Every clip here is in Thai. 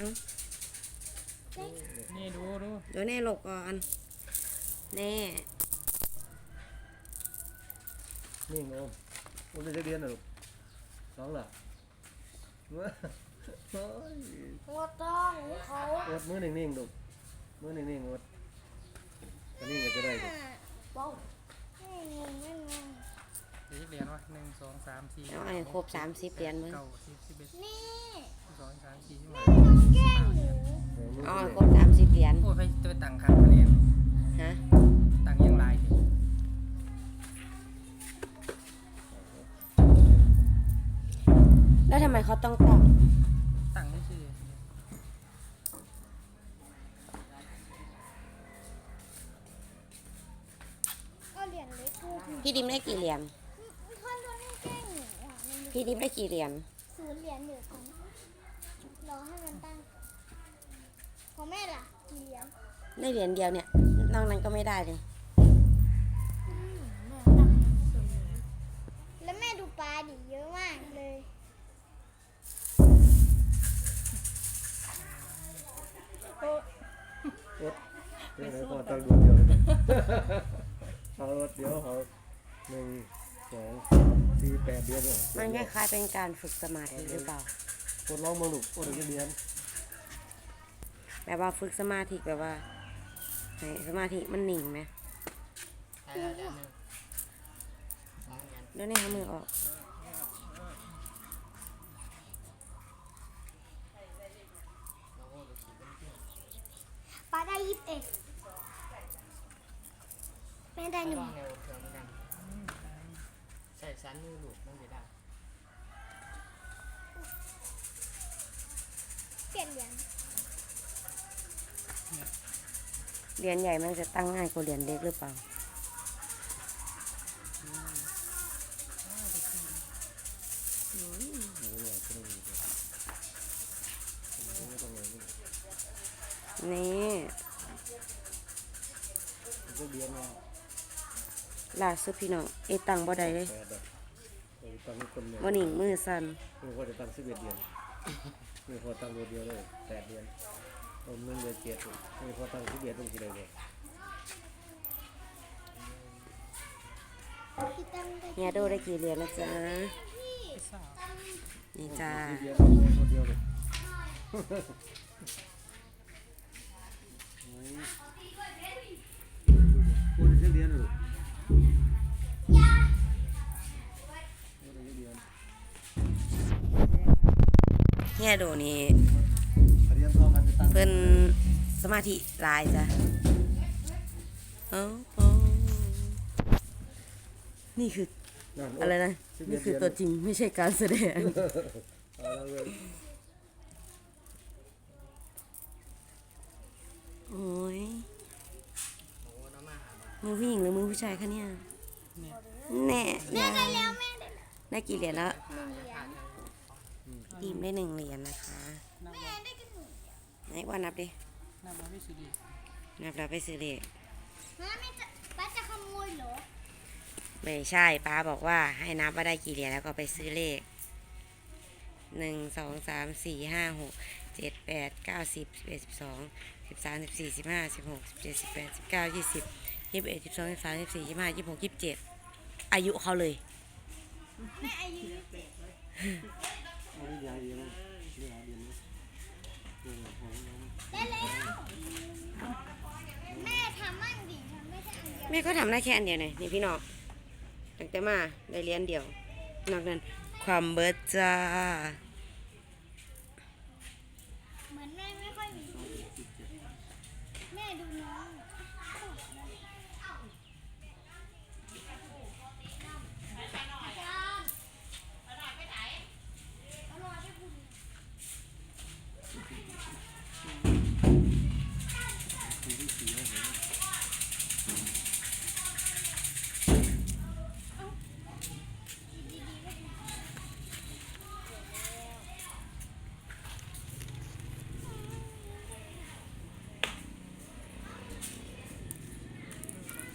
เอ้านี่ดูดูเดี๋ยวแน่หลบก่อนแน่นี่งมโอ้ยจะเรียนเหรอลูกสองเหรอเว้ยโอ้ยว่าต้องเขาอดมือนิ่งๆลูกมือนิ่งๆอดอันนี้ก็จะได้ลูกป้องไม่งงไม่งงเหลือเหรียญวะหนึ่งสองสามสี่เอาให้ครบสามสิบเหรียญมึงเก้าสิบสิบเอ็ดนี่สิบ สองสามสี่สิบห้าน้องแกล้งหนูเออมือเอาให้นิ่งครบสามสิบเหรียญโอ้ยไปตัวตังค์ครับคะแนนฮะตังค์ยังหลายอยู่แล้วทำไมเขาต้องตั้งตังค์ไม่ชื่อก็เหรียญเล็กกูพี่ดิมได้กี่เหรียญพ่อโดนแกล้งหนูอะมันพี่ดิมได้กี่เหรียญ ศูนย์เหรียญเดียวกัน รอให้มันตั้งของแม่ล่ะกี่เหรียญได้เหรียญเดียวเนี่ยนอกนั้นก็ไม่ได้เลยแม่ตั้งศูนย์แล้วแม่ดูปลาดิเยอะมากเลยอดเดี๋ยวไหนพอตั้งดวงเดียวเลยเอาอดเดี๋ยวเอาหนึ่งสองสามสี่แปดเดือนเลยมันคล้ายๆเป็นการฝึกสมาธิหรือเปล่า คนร้องมาลูกโอ้ยจะเรียนแบบว่าฝึกสมาธิแบบว่าให้สมาธิมันนิ่งไหมเดี๋ยวนี้เอามือออกปลาได้ยี่สิบเอ็ดแม่ได้หนึ่ง ลองเร็วเพิ่มกันใส่สันมือลูกมันจะได้ เปลี่ยนเหรียญเหรียญใหญ่มันจะตั้งง่ายกว่าเหรียญเล็กหรือเปล่านี่จะเรียนมาล่าสุดพี่น้องเอตังบ่ได้เลยแปดอะเออตั้งคนเนี่ยบ่นิ่งมือสั่นมีพอจะตั้งสิบเอ็ดเดือน มีพอตั้งเดือนเดียวเลยแปดเดือนผมนึงเดือนเจ็ดมีพอตั้งสิบเอ็ดต้องกี่เดือนเลยพี่ตั้งได้เฮียโดได้กี่เหรียญแล้วจ๊ะนี่จ้าสิบเดือนคนเดียวเลยพูดจะเรียนหรือเฮีย โดนี่เรียนพร้อมกันจะตั้งเพิ่นสมาธิหลายจ้ะเอ้าเอ้านี่คืออะไรนะ นี่คือตัวจริงไม่ใช่การแสดงเอาละเว้ยโอ้ยโอ้น้ำมาหามามือผู้หญิงหรือมือผู้ชายคะเนี่ยเนี่ยแน่แม่ยาได้แล้วแม่ได้แล้วได้กี่เหรียญแล้วหนึ่งเหรียญ ดีมได้หนึ่งเหรียญนะคะนับแม่ได้กันหนึ่งไหนว่านับดิ นับมาไม่สุดดีนับแล้วไปซื้อเลขฮะแม่จะป้าจะขโมยเหรอ ไม่ใช่ป้าบอกว่าให้นับว่าได้กี่เหรียญแล้วก็ไปซื้อเลขหนึ่งสองสามสี่ห้าหกเจ็ดแปดเก้าสิบสิบเอ็ดสิบสองสิบสามสิบสี่สิบห้าสิบหกสิบเจ็ดสิบแปดสิบเก้ายี่สิบยี่สิบเอ็ดสิบสองสิบสามสิบสี่ยี่สิบห้ายี่สิบหกยี่สิบเจ็ดอายุเขาเลยแม่อายุยี่สิบเอ็ด เอาเรียนยายเรียนเรียนเรียนเรียนของได้แล้ว แม่ทำมั่งดิทำไม่ใช่อันเดียวแม่ก็ทำได้แค่อันเดียวไงนี่พี่น้องตั้งแต่มาได้เรียนเดียวนอกนั้นความเบิดจ้า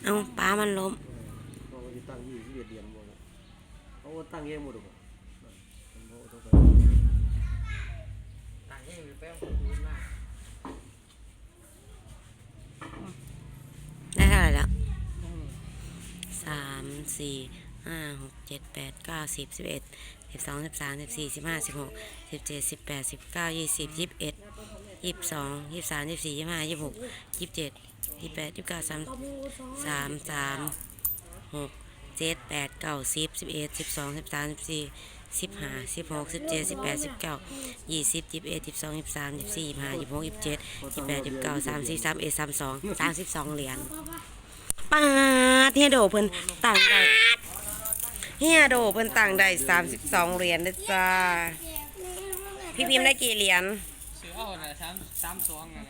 เอาป้ามันล้มเขาจะตั้งยี่สิบเอ็ดเดือนหมดเขาตั้งเองหมดหรอมันโอ้ต้องไปตังค์นี่ไปเอาคนอื่นมาได้เท่าไหร่แล้วสามสี่ห้าหกเจ็ดแปดเก้าสิบสิบเอ็ดสิบสองสิบสามสิบสี่สิบห้าสิบหกสิบเจ็ดสิบแปดสิบเก้ายี่สิบยี่สิบเอ็ดยี่สิบสองยี่สิบสามยี่สิบสี่ยี่สิบห้ายี่สิบหกยี่สิบเจ็ด ยี่แปดยี่เก้าสามสามสามหกเจ็ดแปดเก้าสิบสิบเอ็ดสิบสองสิบสามสิบสี่สิบห้าสิบหกสิบเจ็ดสิบแปดสิบเก้ายี่สิบยี่สิบเอ็ดยี่สิบสองยี่สิบสามยี่สิบสี่ยี่สิบห้ายี่สิบหกยี่สิบเจ็ดยี่สิบแปดยี่สิบเก้าสามสี่สามเอ็ดสามสองสามสิบสองเหรียญป้าเฮียโดเพิ่นต่างได้เฮียโดเพิ่นต่างได้สามสิบสองเหรียญนะจ้าพี่พิมพ์ได้กี่เหรียญซื้อเอาน่ะสามสามสองน่ะ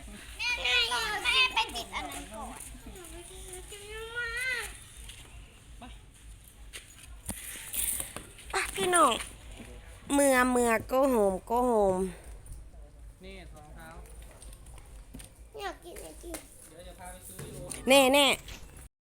นะแม่แม่ไปติดอันนั้นก่อนมาป้าพี่น้องเมื่อเมื่อก็โฮมก็โฮมนี่รองเท้าอยากกินไอติมเดี๋ยวจะพาไปซื้ออยู่ แน่แน่